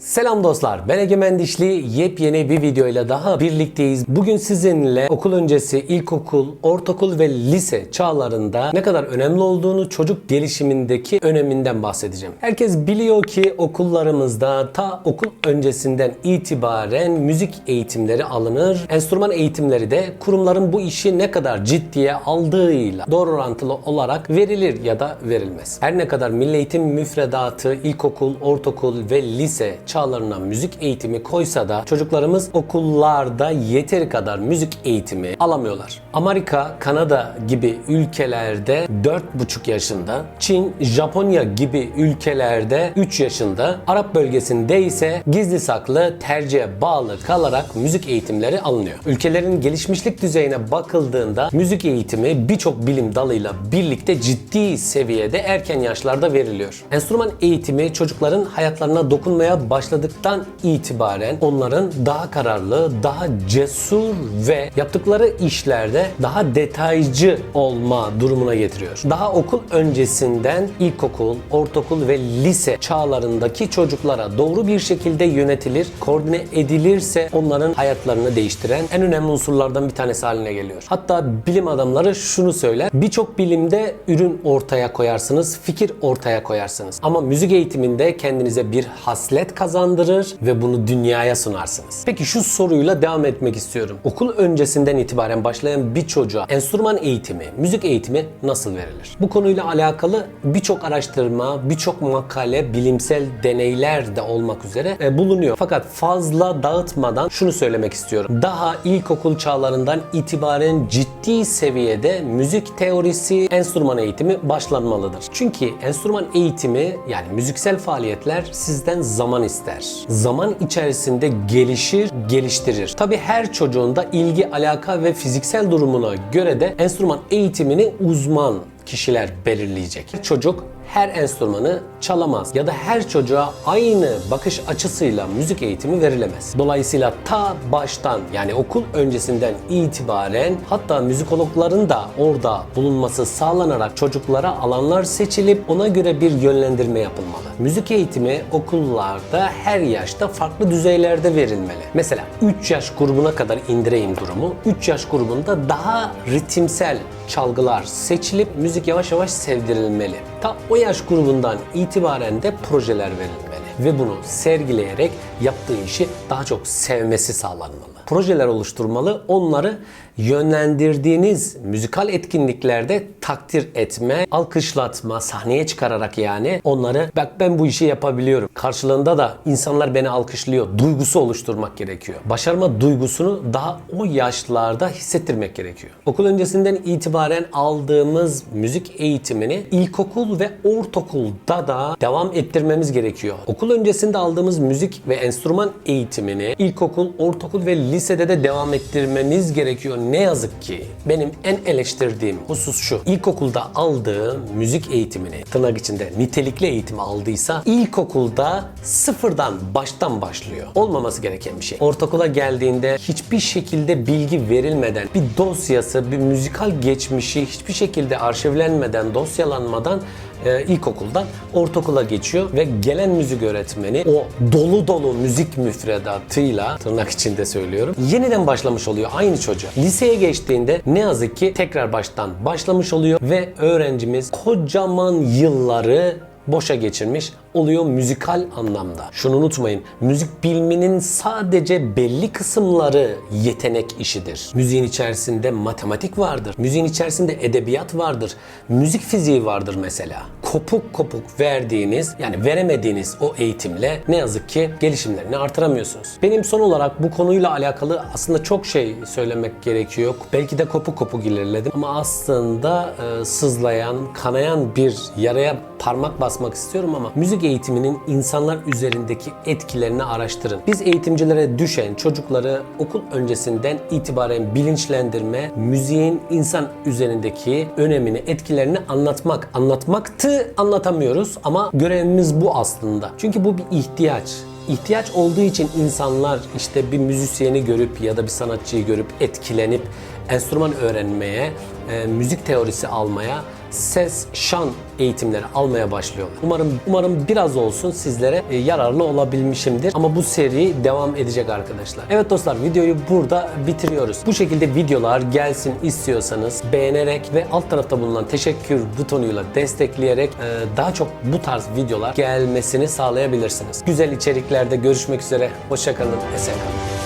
Selam dostlar. Ben Egemen Dişli. Yepyeni bir videoyla daha birlikteyiz. Bugün sizinle okul öncesi ilkokul, ortaokul ve lise çağlarında ne kadar önemli olduğunu, çocuk gelişimindeki öneminden bahsedeceğim. Herkes biliyor ki okullarımızda ta okul öncesinden itibaren müzik eğitimleri alınır. Enstrüman eğitimleri de kurumların bu işi ne kadar ciddiye aldığıyla doğru orantılı olarak verilir ya da verilmez. Her ne kadar milli eğitim müfredatı ilkokul, ortaokul ve lise çağlarına müzik eğitimi koysa da çocuklarımız okullarda yeteri kadar müzik eğitimi alamıyorlar. Amerika, Kanada gibi ülkelerde 4,5 yaşında, Çin, Japonya gibi ülkelerde 3 yaşında, Arap bölgesinde ise gizli saklı tercihe bağlı kalarak müzik eğitimleri alınıyor. Ülkelerin gelişmişlik düzeyine bakıldığında müzik eğitimi birçok bilim dalıyla birlikte ciddi seviyede erken yaşlarda veriliyor. Enstrüman eğitimi çocukların hayatlarına dokunmaya başladıktan itibaren onların daha kararlı, daha cesur ve yaptıkları işlerde daha detaycı olma durumuna getiriyor. Daha okul öncesinden ilkokul, ortaokul ve lise çağlarındaki çocuklara doğru bir şekilde yönetilir, koordine edilirse onların hayatlarını değiştiren en önemli unsurlardan bir tanesi haline geliyor. Hatta bilim adamları şunu söyler. Birçok bilimde ürün ortaya koyarsınız, fikir ortaya koyarsınız. Ama müzik eğitiminde kendinize bir haslet kazandırır ve bunu dünyaya sunarsınız. Peki şu soruyla devam etmek istiyorum. Okul öncesinden itibaren başlayan bir çocuğa enstrüman eğitimi, müzik eğitimi nasıl verilir? Bu konuyla alakalı birçok araştırma, birçok makale, bilimsel deneyler de olmak üzere e, bulunuyor. Fakat fazla dağıtmadan şunu söylemek istiyorum. Daha ilkokul çağlarından itibaren ciddi seviyede müzik teorisi, enstrüman eğitimi başlanmalıdır. Çünkü enstrüman eğitimi yani müziksel faaliyetler sizden zaman ister. Zaman içerisinde gelişir, geliştirir. Tabi her çocuğun da ilgi, alaka ve fiziksel durumuna göre de enstrüman eğitimini uzman kişiler belirleyecek. Çocuk her enstrümanı çalamaz ya da her çocuğa aynı bakış açısıyla müzik eğitimi verilemez. Dolayısıyla ta baştan yani okul öncesinden itibaren hatta müzikologların da orada bulunması sağlanarak çocuklara alanlar seçilip ona göre bir yönlendirme yapılmalı. Müzik eğitimi okullarda her yaşta farklı düzeylerde verilmeli. Mesela 3 yaş grubuna kadar indireyim durumu. 3 yaş grubunda daha ritimsel çalgılar seçilip müzik yavaş yavaş sevdirilmeli. Ta o yaş grubundan itibaren de projeler verilmeli ve bunu sergileyerek yaptığı işi daha çok sevmesi sağlanmalı. Projeler oluşturmalı, onları yönlendirdiğiniz müzikal etkinliklerde takdir etme, alkışlatma, sahneye çıkararak yani onları bak ben bu işi yapabiliyorum. Karşılığında da insanlar beni alkışlıyor. Duygusu oluşturmak gerekiyor. Başarma duygusunu daha o yaşlarda hissettirmek gerekiyor. Okul öncesinden itibaren aldığımız müzik eğitimini ilkokul ve ortaokulda da devam ettirmemiz gerekiyor. Okul öncesinde aldığımız müzik ve enstrüman eğitimini ilkokul, ortaokul ve lisede de devam ettirmemiz gerekiyor. Ne yazık ki benim en eleştirdiğim husus şu. İlkokulda aldığı müzik eğitimini tırnak içinde nitelikli eğitimi aldıysa ilkokulda sıfırdan baştan başlıyor. Olmaması gereken bir şey. Ortaokula geldiğinde hiçbir şekilde bilgi verilmeden bir dosyası, bir müzikal geçmişi hiçbir şekilde arşivlenmeden, dosyalanmadan e, ilkokuldan ortaokula geçiyor ve gelen müzik öğretmeni o dolu dolu müzik müfredatıyla tırnak içinde söylüyorum yeniden başlamış oluyor aynı çocuğa. Liseye geçtiğinde ne yazık ki tekrar baştan başlamış oluyor ve öğrencimiz kocaman yılları boşa geçirmiş oluyor müzikal anlamda. Şunu unutmayın. Müzik biliminin sadece belli kısımları yetenek işidir. Müziğin içerisinde matematik vardır. Müziğin içerisinde edebiyat vardır. Müzik fiziği vardır mesela. Kopuk kopuk verdiğiniz yani veremediğiniz o eğitimle ne yazık ki gelişimlerini artıramıyorsunuz. Benim son olarak bu konuyla alakalı aslında çok şey söylemek gerekiyor. Belki de kopuk kopuk ilerledim ama aslında e, sızlayan, kanayan bir yaraya parmak basmak istiyorum ama müzik eğitiminin insanlar üzerindeki etkilerini araştırın. Biz eğitimcilere düşen çocukları okul öncesinden itibaren bilinçlendirme, müziğin insan üzerindeki önemini, etkilerini anlatmak. Anlatmaktı anlatamıyoruz ama görevimiz bu aslında. Çünkü bu bir ihtiyaç ihtiyaç olduğu için insanlar işte bir müzisyeni görüp ya da bir sanatçıyı görüp etkilenip enstrüman öğrenmeye, e, müzik teorisi almaya ses, şan eğitimleri almaya başlıyorlar. Umarım umarım biraz olsun sizlere e, yararlı olabilmişimdir. Ama bu seri devam edecek arkadaşlar. Evet dostlar videoyu burada bitiriyoruz. Bu şekilde videolar gelsin istiyorsanız beğenerek ve alt tarafta bulunan teşekkür butonuyla destekleyerek e, daha çok bu tarz videolar gelmesini sağlayabilirsiniz. Güzel içeriklerde görüşmek üzere. Hoşçakalın. Esen kalın.